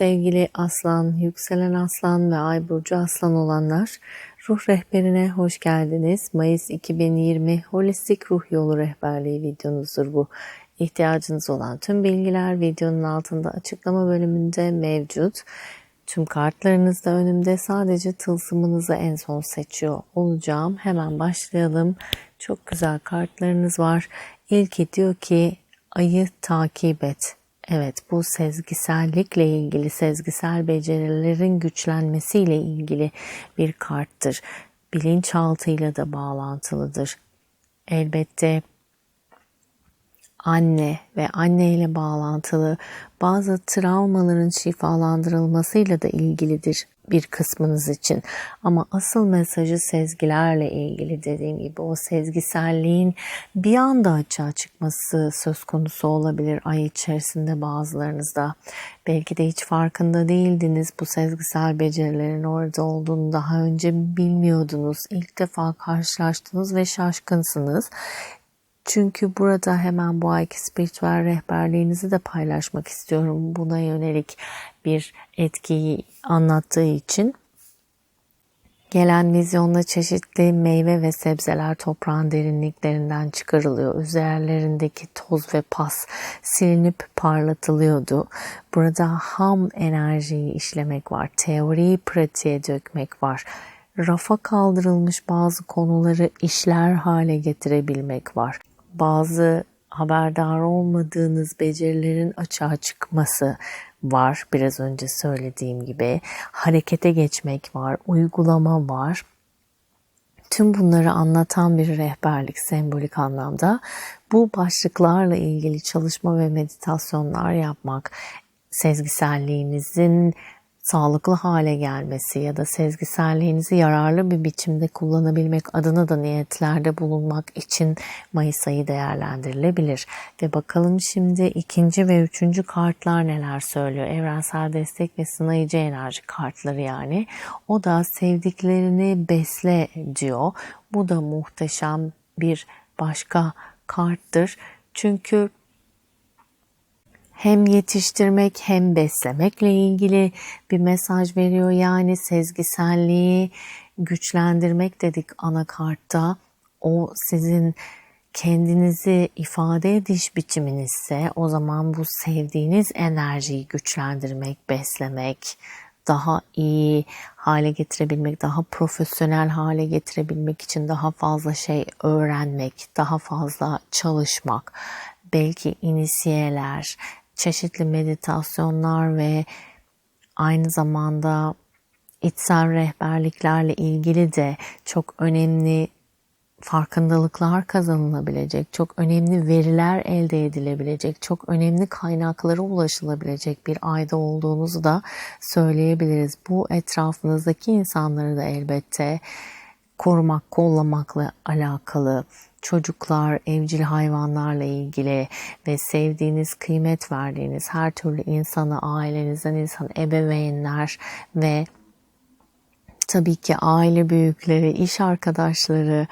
Sevgili aslan, yükselen aslan ve ay burcu aslan olanlar. Ruh rehberine hoş geldiniz. Mayıs 2020 Holistik Ruh Yolu Rehberliği videonuzdur bu. İhtiyacınız olan tüm bilgiler videonun altında açıklama bölümünde mevcut. Tüm kartlarınız da önümde sadece tılsımınızı en son seçiyor olacağım. Hemen başlayalım. Çok güzel kartlarınız var. İlki diyor ki ayı takip et. Evet bu sezgisellikle ilgili, sezgisel becerilerin güçlenmesiyle ilgili bir karttır. Bilinçaltıyla da bağlantılıdır. Elbette anne ve anne ile bağlantılı bazı travmaların şifalandırılmasıyla da ilgilidir bir kısmınız için. Ama asıl mesajı sezgilerle ilgili dediğim gibi o sezgiselliğin bir anda açığa çıkması söz konusu olabilir ay içerisinde bazılarınızda. Belki de hiç farkında değildiniz bu sezgisel becerilerin orada olduğunu daha önce bilmiyordunuz. İlk defa karşılaştınız ve şaşkınsınız. Çünkü burada hemen bu ayki spiritüel rehberliğinizi de paylaşmak istiyorum. Buna yönelik bir etkiyi anlattığı için. Gelen vizyonda çeşitli meyve ve sebzeler toprağın derinliklerinden çıkarılıyor. Üzerlerindeki toz ve pas silinip parlatılıyordu. Burada ham enerjiyi işlemek var. Teoriyi pratiğe dökmek var rafa kaldırılmış bazı konuları işler hale getirebilmek var bazı haberdar olmadığınız becerilerin açığa çıkması var. Biraz önce söylediğim gibi harekete geçmek var, uygulama var. Tüm bunları anlatan bir rehberlik sembolik anlamda bu başlıklarla ilgili çalışma ve meditasyonlar yapmak sezgiselliğinizin sağlıklı hale gelmesi ya da sezgiselliğinizi yararlı bir biçimde kullanabilmek adına da niyetlerde bulunmak için Mayıs ayı değerlendirilebilir. Ve bakalım şimdi ikinci ve üçüncü kartlar neler söylüyor. Evrensel destek ve sınayıcı enerji kartları yani. O da sevdiklerini besle diyor. Bu da muhteşem bir başka karttır. Çünkü hem yetiştirmek hem beslemekle ilgili bir mesaj veriyor. Yani sezgiselliği güçlendirmek dedik anakartta. O sizin kendinizi ifade ediş biçiminizse o zaman bu sevdiğiniz enerjiyi güçlendirmek, beslemek, daha iyi hale getirebilmek, daha profesyonel hale getirebilmek için daha fazla şey öğrenmek, daha fazla çalışmak, belki inisiyeler, çeşitli meditasyonlar ve aynı zamanda içsel rehberliklerle ilgili de çok önemli farkındalıklar kazanılabilecek, çok önemli veriler elde edilebilecek, çok önemli kaynaklara ulaşılabilecek bir ayda olduğunuzu da söyleyebiliriz. Bu etrafınızdaki insanları da elbette korumak, kollamakla alakalı çocuklar, evcil hayvanlarla ilgili ve sevdiğiniz, kıymet verdiğiniz her türlü insana, ailenizden insan, ebeveynler ve tabii ki aile büyükleri, iş arkadaşları,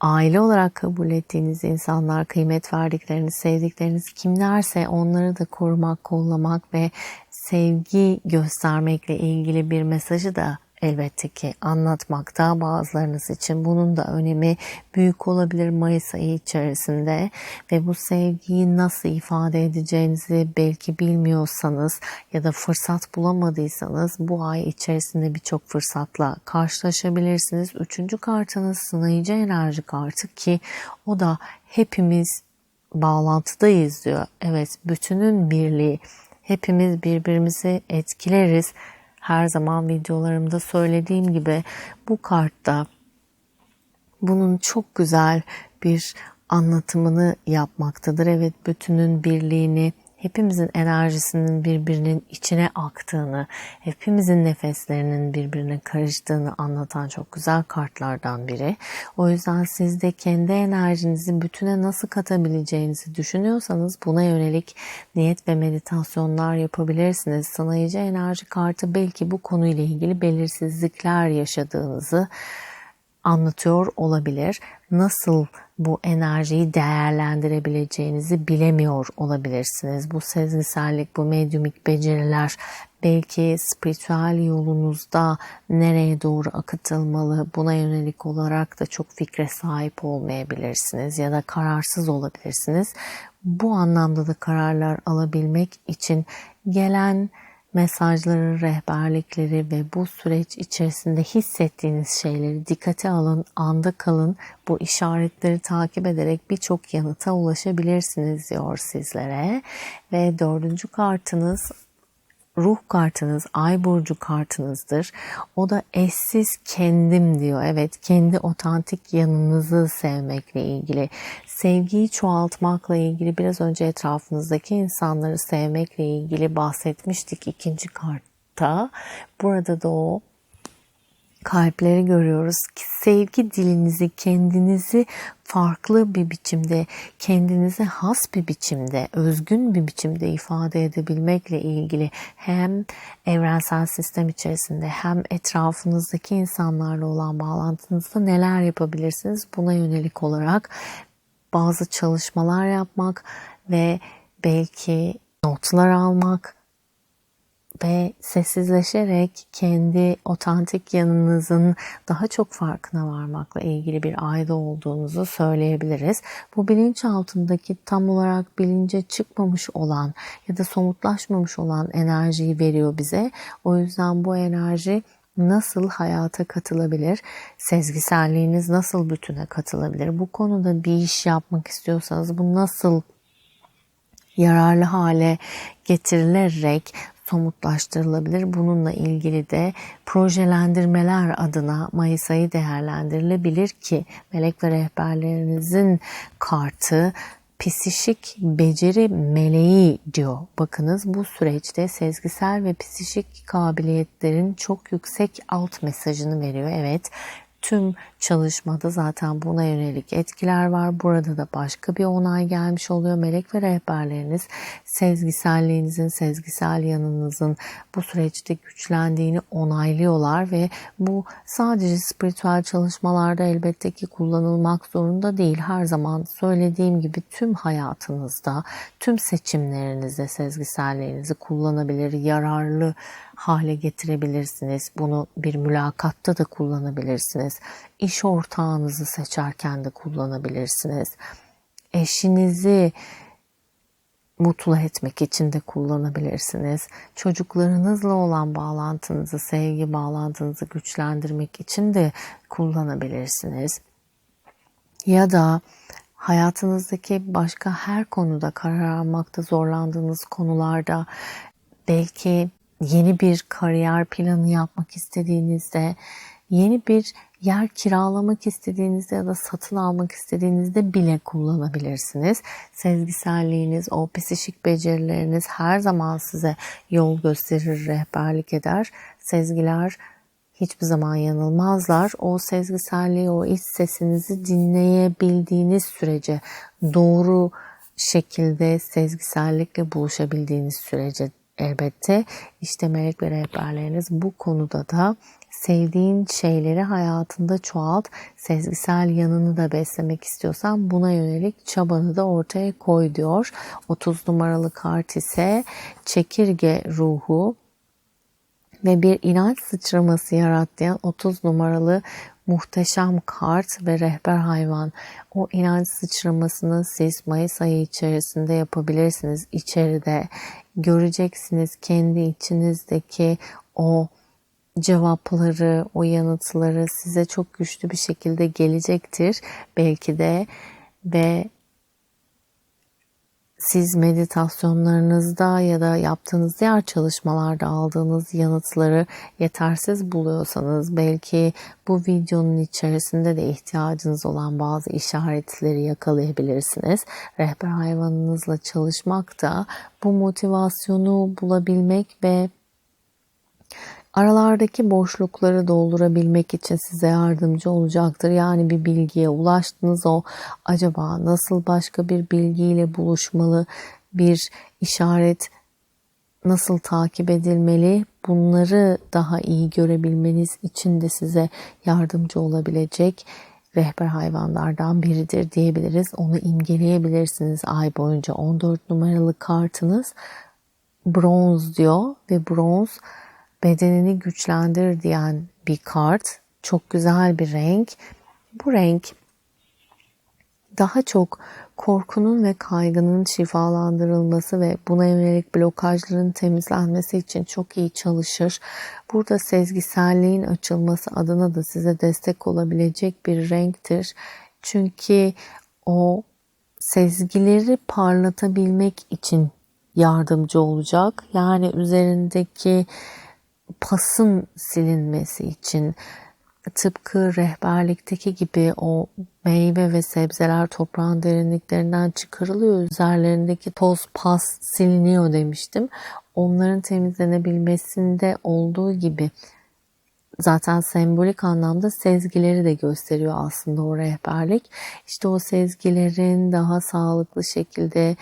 aile olarak kabul ettiğiniz insanlar, kıymet verdikleriniz, sevdikleriniz kimlerse onları da korumak, kollamak ve sevgi göstermekle ilgili bir mesajı da elbette ki anlatmakta bazılarınız için bunun da önemi büyük olabilir Mayıs ayı içerisinde ve bu sevgiyi nasıl ifade edeceğinizi belki bilmiyorsanız ya da fırsat bulamadıysanız bu ay içerisinde birçok fırsatla karşılaşabilirsiniz. Üçüncü kartınız sınayıcı enerji kartı ki o da hepimiz bağlantıdayız diyor. Evet bütünün birliği hepimiz birbirimizi etkileriz her zaman videolarımda söylediğim gibi bu kartta bunun çok güzel bir anlatımını yapmaktadır. Evet bütünün birliğini hepimizin enerjisinin birbirinin içine aktığını, hepimizin nefeslerinin birbirine karıştığını anlatan çok güzel kartlardan biri. O yüzden siz de kendi enerjinizi bütüne nasıl katabileceğinizi düşünüyorsanız buna yönelik niyet ve meditasyonlar yapabilirsiniz. Sınayıcı enerji kartı belki bu konuyla ilgili belirsizlikler yaşadığınızı anlatıyor olabilir nasıl bu enerjiyi değerlendirebileceğinizi bilemiyor olabilirsiniz. Bu sezgisellik, bu medyumik beceriler belki spiritüel yolunuzda nereye doğru akıtılmalı buna yönelik olarak da çok fikre sahip olmayabilirsiniz ya da kararsız olabilirsiniz. Bu anlamda da kararlar alabilmek için gelen mesajları, rehberlikleri ve bu süreç içerisinde hissettiğiniz şeyleri dikkate alın, anda kalın. Bu işaretleri takip ederek birçok yanıta ulaşabilirsiniz diyor sizlere. Ve dördüncü kartınız ruh kartınız ay burcu kartınızdır. O da eşsiz kendim diyor. Evet kendi otantik yanınızı sevmekle ilgili. Sevgiyi çoğaltmakla ilgili biraz önce etrafınızdaki insanları sevmekle ilgili bahsetmiştik ikinci kartta. Burada da o kalpleri görüyoruz. Sevgi dilinizi, kendinizi farklı bir biçimde, kendinize has bir biçimde, özgün bir biçimde ifade edebilmekle ilgili hem evrensel sistem içerisinde hem etrafınızdaki insanlarla olan bağlantınızda neler yapabilirsiniz? Buna yönelik olarak bazı çalışmalar yapmak ve belki notlar almak, ve sessizleşerek kendi otantik yanınızın daha çok farkına varmakla ilgili bir ayda olduğunuzu söyleyebiliriz. Bu bilinç altındaki tam olarak bilince çıkmamış olan ya da somutlaşmamış olan enerjiyi veriyor bize. O yüzden bu enerji nasıl hayata katılabilir? Sezgiselliğiniz nasıl bütüne katılabilir? Bu konuda bir iş yapmak istiyorsanız bu nasıl yararlı hale getirilerek somutlaştırılabilir. Bununla ilgili de projelendirmeler adına Mayıs ayı değerlendirilebilir ki melek ve rehberlerinizin kartı psişik beceri meleği diyor. Bakınız bu süreçte sezgisel ve psişik kabiliyetlerin çok yüksek alt mesajını veriyor. Evet Tüm çalışmada zaten buna yönelik etkiler var. Burada da başka bir onay gelmiş oluyor. Melek ve rehberleriniz sezgiselliğinizin, sezgisel yanınızın bu süreçte güçlendiğini onaylıyorlar ve bu sadece spiritüel çalışmalarda elbette ki kullanılmak zorunda değil. Her zaman söylediğim gibi tüm hayatınızda, tüm seçimlerinizde sezgiselliğinizi kullanabilir, yararlı hale getirebilirsiniz. Bunu bir mülakatta da kullanabilirsiniz. İş ortağınızı seçerken de kullanabilirsiniz. Eşinizi mutlu etmek için de kullanabilirsiniz. Çocuklarınızla olan bağlantınızı, sevgi bağlantınızı güçlendirmek için de kullanabilirsiniz. Ya da hayatınızdaki başka her konuda karar almakta zorlandığınız konularda belki yeni bir kariyer planı yapmak istediğinizde, yeni bir yer kiralamak istediğinizde ya da satın almak istediğinizde bile kullanabilirsiniz. Sezgiselliğiniz, o psişik becerileriniz her zaman size yol gösterir, rehberlik eder. Sezgiler hiçbir zaman yanılmazlar. O sezgiselliği, o iç sesinizi dinleyebildiğiniz sürece doğru şekilde sezgisellikle buluşabildiğiniz sürece elbette. İşte melek ve rehberleriniz bu konuda da sevdiğin şeyleri hayatında çoğalt, sezgisel yanını da beslemek istiyorsan buna yönelik çabanı da ortaya koy diyor. 30 numaralı kart ise çekirge ruhu ve bir inanç sıçraması yarattığı 30 numaralı muhteşem kart ve rehber hayvan. O inanç sıçramasını siz Mayıs ayı içerisinde yapabilirsiniz. İçeride göreceksiniz kendi içinizdeki o cevapları, o yanıtları size çok güçlü bir şekilde gelecektir belki de ve siz meditasyonlarınızda ya da yaptığınız diğer çalışmalarda aldığınız yanıtları yetersiz buluyorsanız belki bu videonun içerisinde de ihtiyacınız olan bazı işaretleri yakalayabilirsiniz. Rehber hayvanınızla çalışmak da bu motivasyonu bulabilmek ve aralardaki boşlukları doldurabilmek için size yardımcı olacaktır. Yani bir bilgiye ulaştınız o acaba nasıl başka bir bilgiyle buluşmalı bir işaret nasıl takip edilmeli bunları daha iyi görebilmeniz için de size yardımcı olabilecek rehber hayvanlardan biridir diyebiliriz. Onu imgeleyebilirsiniz ay boyunca. 14 numaralı kartınız bronz diyor ve bronz bedenini güçlendir diyen bir kart. Çok güzel bir renk. Bu renk daha çok korkunun ve kaygının şifalandırılması ve buna yönelik blokajların temizlenmesi için çok iyi çalışır. Burada sezgiselliğin açılması adına da size destek olabilecek bir renktir. Çünkü o sezgileri parlatabilmek için yardımcı olacak. Yani üzerindeki pasın silinmesi için tıpkı rehberlikteki gibi o meyve ve sebzeler toprağın derinliklerinden çıkarılıyor. Üzerlerindeki toz pas siliniyor demiştim. Onların temizlenebilmesinde olduğu gibi zaten sembolik anlamda sezgileri de gösteriyor aslında o rehberlik. İşte o sezgilerin daha sağlıklı şekilde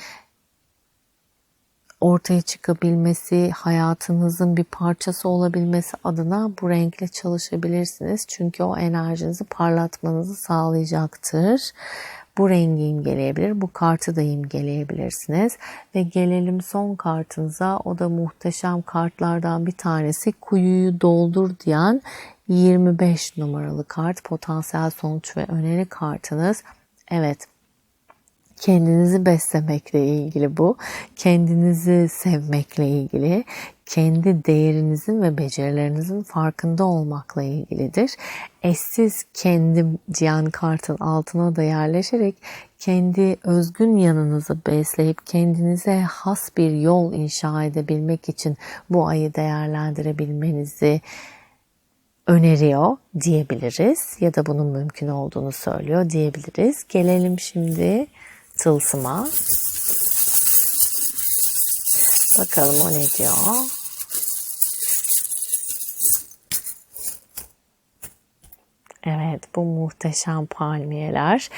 ortaya çıkabilmesi, hayatınızın bir parçası olabilmesi adına bu renkle çalışabilirsiniz. Çünkü o enerjinizi parlatmanızı sağlayacaktır. Bu rengi imgeleyebilir, bu kartı da imgeleyebilirsiniz. Ve gelelim son kartınıza. O da muhteşem kartlardan bir tanesi. Kuyuyu doldur diyen 25 numaralı kart. Potansiyel sonuç ve öneri kartınız. Evet, kendinizi beslemekle ilgili bu. Kendinizi sevmekle ilgili. Kendi değerinizin ve becerilerinizin farkında olmakla ilgilidir. Eşsiz kendim Cihan Kart'ın altına da yerleşerek kendi özgün yanınızı besleyip kendinize has bir yol inşa edebilmek için bu ayı değerlendirebilmenizi öneriyor diyebiliriz ya da bunun mümkün olduğunu söylüyor diyebiliriz. Gelelim şimdi tılsıma. Bakalım o ne diyor. Evet bu muhteşem palmiyeler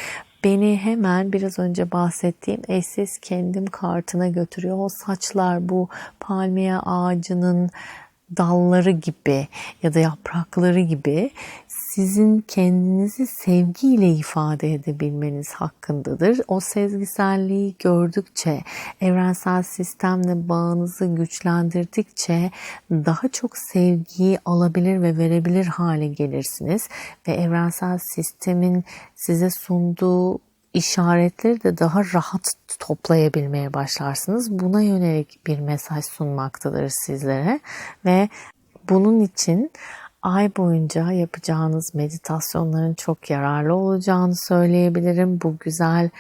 beni hemen biraz önce bahsettiğim eşsiz kendim kartına götürüyor. O saçlar bu palmiye ağacının dalları gibi ya da yaprakları gibi sizin kendinizi sevgiyle ifade edebilmeniz hakkındadır. O sezgiselliği gördükçe, evrensel sistemle bağınızı güçlendirdikçe daha çok sevgiyi alabilir ve verebilir hale gelirsiniz ve evrensel sistemin size sunduğu işaretleri de daha rahat toplayabilmeye başlarsınız. Buna yönelik bir mesaj sunmaktadır sizlere ve bunun için ay boyunca yapacağınız meditasyonların çok yararlı olacağını söyleyebilirim. Bu güzel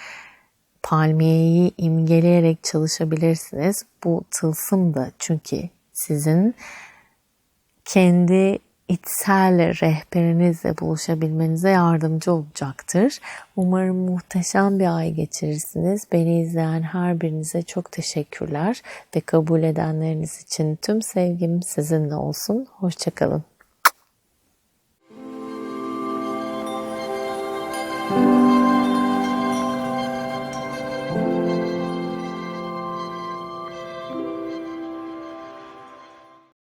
palmiyeyi imgeleyerek çalışabilirsiniz. Bu tılsım da çünkü sizin kendi içsel rehberinizle buluşabilmenize yardımcı olacaktır. Umarım muhteşem bir ay geçirirsiniz. Beni izleyen her birinize çok teşekkürler ve kabul edenleriniz için tüm sevgim sizinle olsun. Hoşçakalın.